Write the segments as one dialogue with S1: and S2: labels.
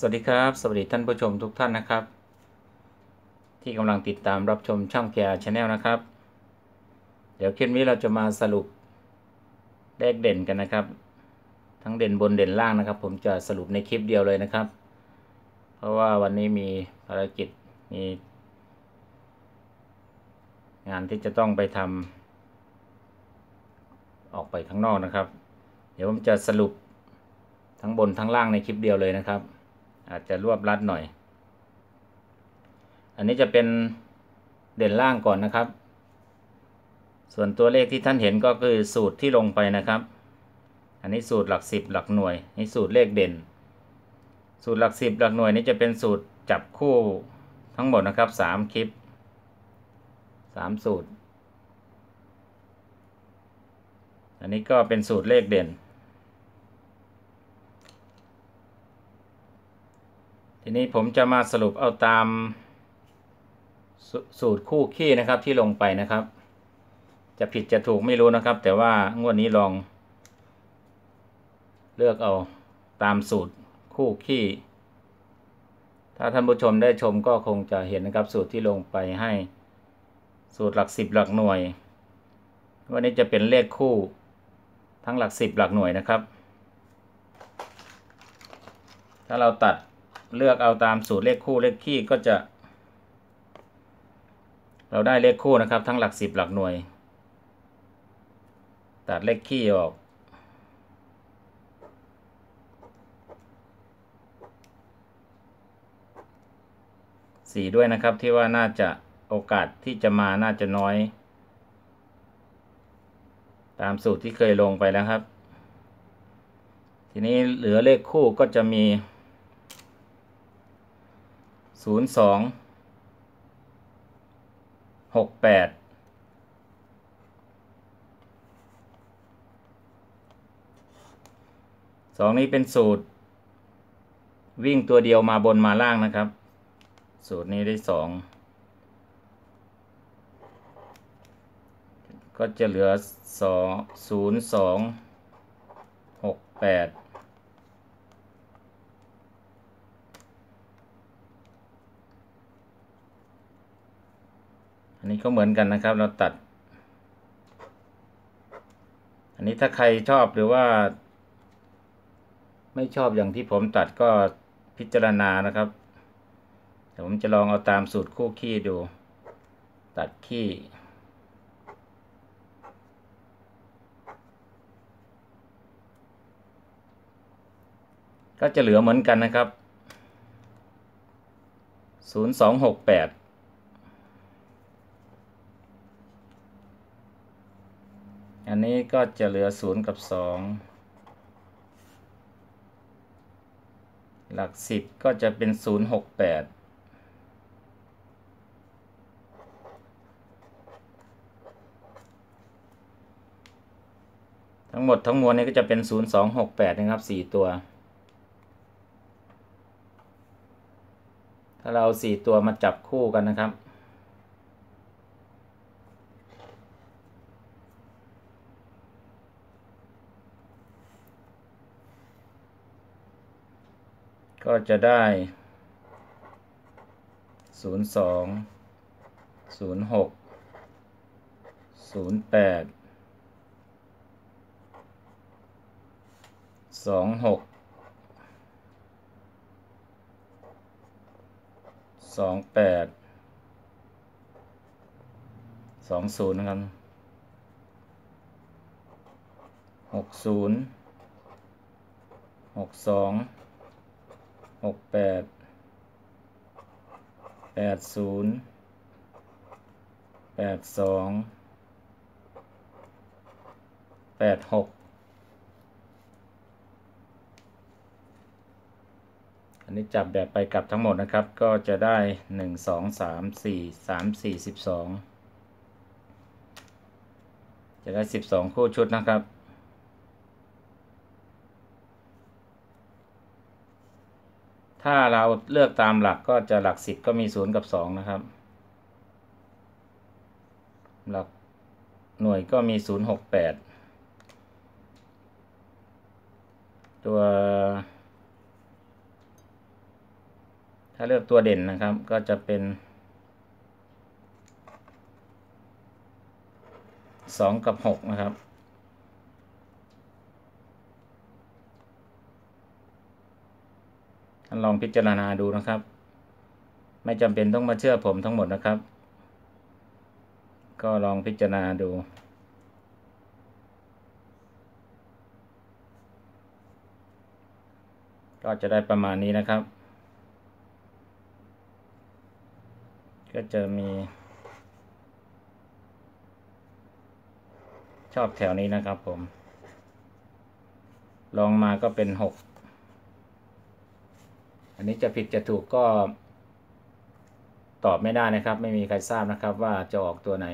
S1: สวัสดีครับ สวัสดีท่านผู้ชมทุกท่านนะครับ ที่กำลังติดตามรับชมช่องแกชาแนลนะครับ เดี๋ยวคลิปนี้เราจะมาสรุปเลขเด่นกันนะครับ ทั้งเด่นบนเด่นล่างนะครับ ผมจะสรุปในคลิปเดียวเลยนะครับ เพราะว่าวันนี้มีภารกิจมีงานที่จะต้องไปทำออกไปข้างนอกนะครับ เดี๋ยวผมจะสรุปทั้งบนทั้งล่างในคลิปเดียวเลยนะครับ อาจจะรวบรัดหน่อย อันนี้จะเป็นเด่นล่างก่อนนะครับ ส่วนตัวเลขที่ท่านเห็นก็คือสูตรที่ลงไปนะครับ อันนี้สูตรหลักสิบหลักหน่วยนี่สูตรเลขเด่น สูตรหลักสิบหลักหน่วยนี้จะเป็นสูตรจับคู่ทั้งหมดนะครับสามคลิปสามสูตร อันนี้ก็เป็นสูตรเลขเด่น ทีนี้ผมจะมาสรุปเอาตามสสูตรคู่ขี้นะครับที่ลงไปนะครับ จะผิดจะถูกไม่รู้นะครับ แต่ว่างวดนี้ลอง เลือกเอาตามสูตรคู่ขี้ ถ้าท่านผู้ชมได้ชมก็คงจะเห็นนะครับสูตรที่ลงไปให้สูตรหลักสิบหลักหน่วย วันนี้จะเป็นเลขคู่ทั้งหลักสิบหลักหน่วยนะครับ ถ้าเราตัด เลือกเอาตามสูตรเลขคู่เลขคี่ก็จะ เราได้เลขคู่นะครับ ทั้งหลักสิบหลักหน่วย ตัดเลขคี่ออก สี่ด้วยนะครับที่ว่าน่าจะโอกาสที่จะมาน่าจะน้อย ตามสูตรที่เคยลงไปแล้วครับ ทีนี้เหลือเลขคู่ก็จะมี ศูนย์สองหกแปดสองนี้เป็นสูตร วิ่งตัวเดียวมาบนมาล่างนะครับ สูตรนี้ได้สองก็จะเหลือสองศูนย์สองหกแปด นนี้ก็เหมือนกันนะครับ เราตัด อันนี้ถ้าใครชอบหรือว่า ไม่ชอบอย่างที่ผมตัดก็พิจารณานะครับเดี๋ยวผมจะลองเอาตามสูตรคู่ขี้ดู ตัดขี้ก็จะเหลือเหมือนกันนะครับ 0268 อันนี้ก็จะเหลือ 0 กับ 2 หลัก 10 ก็จะเป็น 068 ทั้งหมดทั้งมวลนี้ก็จะเป็น 0268 นะครับ 4 ตัว ถ้าเราสี่ตัวมาจับคู่กันนะครับ ก็จะได้ 0 2 0 6 0 8 2 6 2 8 2 0นะครับ6 0 6 2 หกแปดแปดศูนย์แปดสองแปดหกอันนี้จับแบบไปกลับทั้งหมดนะครับ ก็จะได้หนึ่งสองสามสี่สามสี่สิบสองจะได้สิบสองคู่ชุดนะครับ ถ้าเราเลือกตามหลักก็จะหลักสิบก็มีศูนย์กับสองนะครับ หลักหน่วยก็มีศูนย์หกแปดตัวถ้าเลือกตัวเด่นนะครับก็จะเป็นสองกับหกนะครับ ท่านลองพิจารณาดูนะครับ ไม่จำเป็นต้องมาเชื่อผมทั้งหมดนะครับ ก็ลองพิจารณาดูก็จะได้ประมาณนี้นะครับ ก็จะมี ชอบแถวนี้นะครับผม ลองมาก็เป็นหก อันนี้จะผิดจะถูกก็ ตอบไม่ได้นะครับ ไม่มีใครทราบนะครับว่าจะออกตัวไหน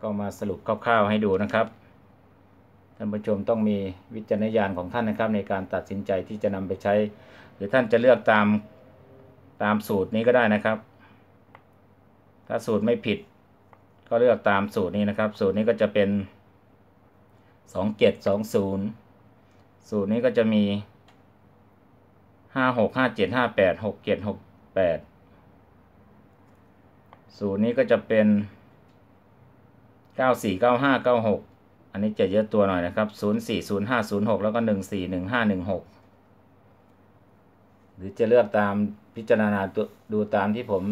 S1: ก็มาสรุปคร่าวๆให้ดูนะครับท่านผู้ชมต้องมีวิจารณญาณของท่านนะครับ ในการตัดสินใจที่จะนำไปใช้ หรือท่านจะเลือกตามตามสูตรนี้ก็ได้นะครับ ถ้าสูตรไม่ผิด ก็เลือกตามสูตรนี้นะครับ สูตรนี้ก็จะเป็นสองเจ็ดสองศูนย์สูตรนี้ก็จะมี ห้าหกห้าเจ็ดห้าแปดหกเจ็ดหกแปดสูตรนี้ก็จะเป็นเก้าสี่เก้าห้าเก้าหกอันนี้จะเยอะตัวหน่อยนะครับศูนย์สี่ศูนย์ห้าศูนย์หกแล้วก็หนึ่งสี่หนึ่งห้าหนึ่งหกหรือจะเลือกตามพิจารณาดูตามที่ผม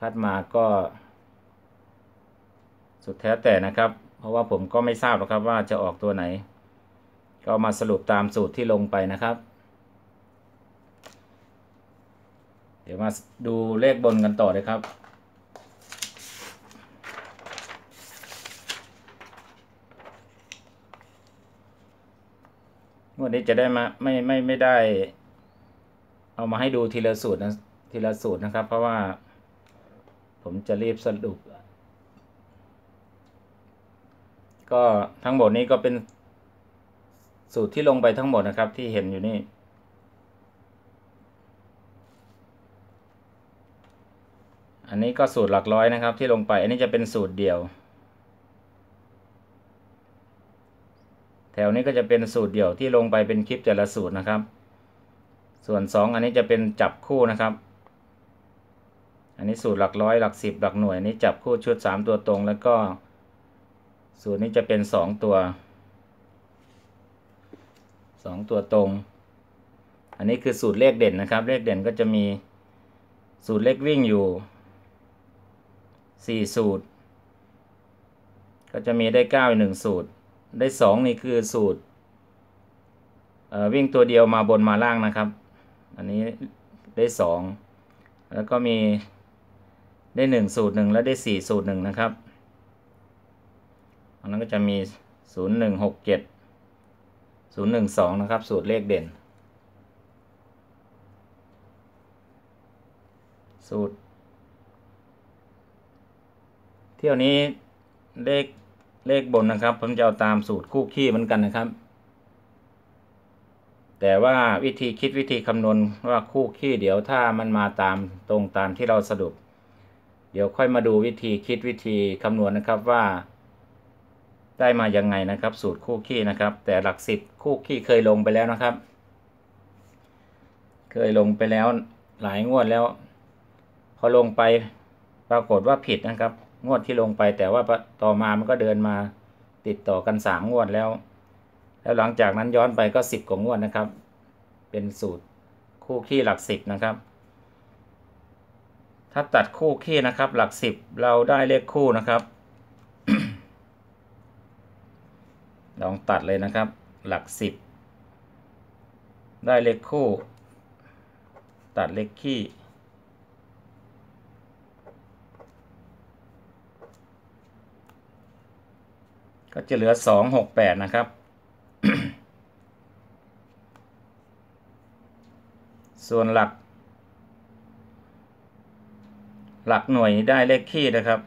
S1: คัดมาก็ สุดแท้แต่นะครับ เพราะว่าผมก็ไม่ทราบหรอกครับว่าจะออกตัวไหน ก็มาสรุปตามสูตรที่ลงไปนะครับ เดี๋ยวมาดูเลขบนกันต่อเลยครับงวดนี้จะได้มาไม่ไม่ไม่ได้ เอามาให้ดูทีละสูตรนะทีละสูตรนะครับ เพราะว่าผมจะรีบสรุป ก็ทั้งหมดนี้ก็เป็นสูตรที่ลงไปทั้งหมดนะครับที่เห็นอยู่นี่ อันนี้ก็สูตรหลักร้อยนะครับที่ลงไป อันนี้จะเป็นสูตรเดียว แถวนี้ก็จะเป็นสูตรเดี่ยวที่ลงไปเป็นคลิปแต่ละสูตรนะครับ ส่วนสองอันนี้จะเป็นจับคู่นะครับ อันนี้สูตรหลักร้อยหลักสิบหลักหน่วยอันนี้จับคู่ชุดสามตัวตรง แล้วก็ สูตรนี้จะเป็นสองตัวสองตัวตรง อันนี้คือสูตรเลขเด่นนะครับ เลขเด่นก็จะมีสูตรเลขวิ่งอยู่ สี่สูตร ก็จะมีได้เก้าหนึ่งสูตร ได้สองนี่คือสูตรวิ่งตัวเดียวมาบนมาล่างนะครับ อันนี้ได้สองแล้วก็มีได้หนึ่งสูตรหนึ่งแล้วได้สี่สูตรหนึ่งนะครับอันนั้นก็จะมีศูนย์หนึ่งหกเจ็ดศูนย์หนึ่งสองนะครับ สูตรเลขเด่น สูตร เที่ยวนี้เลขเลขบนนะครับ ผมจะเอาตามสูตรคู่ขี้เหมือนกันนะครับ แต่ว่าวิธีคิดวิธีคำนวณว่าคู่ขี้เดี๋ยวถ้ามันมาตามตรงตามที่เราสรุป เดี๋ยวค่อยมาดูวิธีคิดวิธีคำนวณนะครับว่า ได้มายังไงนะครับ สูตรคู่ขี้นะครับ แต่หลักสิบคู่ขี้เคยลงไปแล้วนะครับ เคยลงไปแล้วหลายงวดแล้ว พอลงไปปรากฏว่าผิดนะครับ งวดที่ลงไป แต่ว่าต่อมามันก็เดินมาติดต่อกันสามงวดแล้ว แล้วหลังจากนั้นย้อนไปก็สิบกว่างวดนะครับ เป็นสูตรคู่ขี้หลักสิบนะครับ ถ้าตัดคู่ขี้นะครับ หลักสิบเราได้เลขคู่นะครับ ลองตัดเลยนะครับ หลักสิบได้เลขคู่ ตัดเลขขี้ ก็จะเหลือสองหกแปดนะครับส่วนหลัก หลักหน่วยได้เลขขี้นะครับ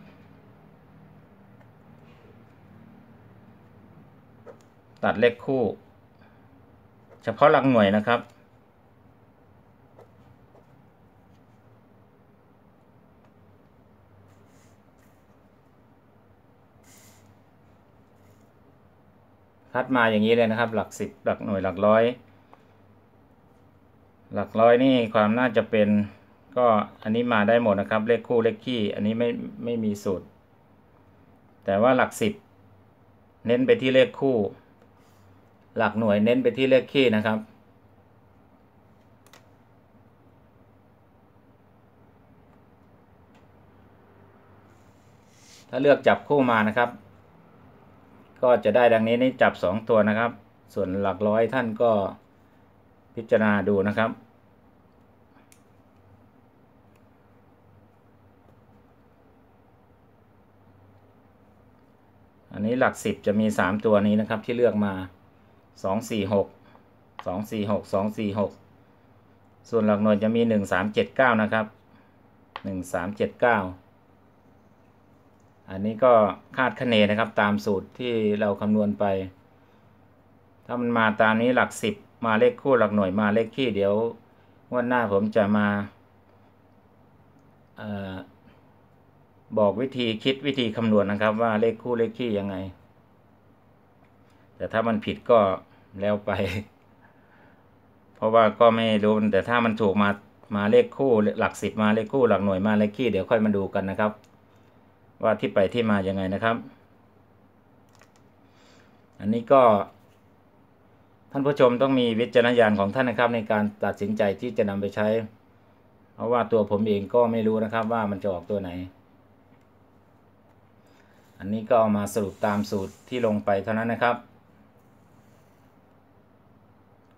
S1: ตัดเลขคู่ เฉพาะหลักหน่วยนะครับ คัดมาอย่างนี้เลยนะครับ หลักสิบหลักหน่วยหลักร้อย หลักร้อยนี่ความน่าจะเป็นก็อันนี้มาได้หมดนะครับ เลขคู่เลขคี่อันนี้ไม่ไม่มีสูตร แต่ว่าหลักสิบเน้นไปที่เลขคู่ หลักหน่วยเน้นไปที่เลขคี่นะครับถ้าเลือกจับคู่มานะครับ ก็จะได้ดังนี้นี่จับสองตัวนะครับ ส่วนหลักร้อยท่านก็พิจารณาดูนะครับ อันนี้หลักสิบจะมีสามตัวนี้นะครับที่เลือกมาสองสี่หกสองสี่หกสองสี่หกส่วนหลักหน่วยจะมีหนึ่งสามเจ็ดเก้านะครับหนึ่งสามเจ็ดเก้า อันนี้ก็คาดคะเนนะครับตามสูตรที่เราคำนวณไป ถ้ามันมาตามนี้หลักสิบมาเลขคู่หลักหน่วยมาเลขคี่เดี๋ยววันหน้าผมจะมาอบอกวิธีคิดวิธีคำนวณนะครับ ว่าเลขคู่เลขคี่ยังไง แต่ถ้ามันผิดก็แล้วไป เพราะว่าก็ไม่รู้แต่ถ้ามันถูกมามาเลขคู่หลักสิบมาเลขคู่หลักหน่วยมาเลขคี่เดี๋ยวค่อยมาดูกันนะครับ ว่าที่ไปที่มายังไงนะครับ อันนี้ก็ ท่านผู้ชมต้องมีวิจารณญาณของท่านนะครับ ในการตัดสินใจที่จะนำไปใช้ เพราะว่าตัวผมเองก็ไม่รู้นะครับว่ามันจะออกตัวไหน อันนี้ก็เอามาสรุปตามสูตรที่ลงไปเท่านั้นนะครับ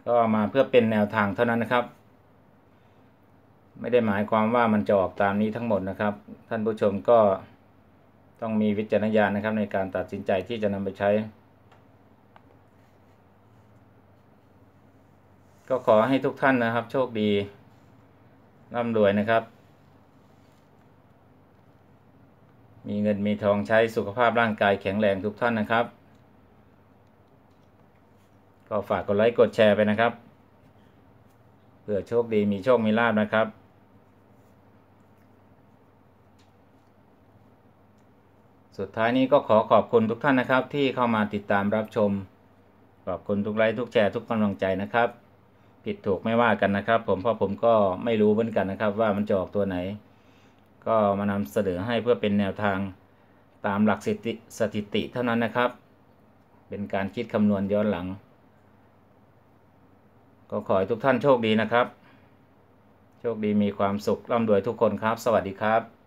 S1: ก็มาเพื่อเป็นแนวทางเท่านั้นนะครับไม่ได้หมายความว่ามันจะออกตามนี้ทั้งหมดนะครับ ท่านผู้ชมก็ ต้องมีวิจารณญาณนะครับในการตัดสินใจที่จะนำไปใช้ ก็ขอให้ทุกท่านนะครับ โชคดีร่ำรวยนะครับ มีเงินมีทองใช้สุขภาพร่างกายแข็งแรงทุกท่านนะครับ ก็ฝากกดไลค์กดแชร์ไปนะครับเพื่อโชคดีมีโชคมีลาบนะครับ สุดท้ายนี้ก็ขอขอบคุณทุกท่านนะครับ ที่เข้ามาติดตามรับชม ขอบคุณทุกไลค์ทุกแชร์ทุกกำลังใจนะครับ ผิดถูกไม่ว่ากันนะครับ ผมเพราะผมก็ไม่รู้เหมือนกันนะครับ ว่ามันจะออกตัวไหน ก็มานำเสนอให้เพื่อเป็นแนวทางตามหลักสถิสถิติเท่านั้นนะครับ เป็นการคิดคำนวณย้อนหลัง ก็ขอให้ทุกท่านโชคดีนะครับ โชคดีมีความสุขร่ำรวยทุกคนครับ สวัสดีครับ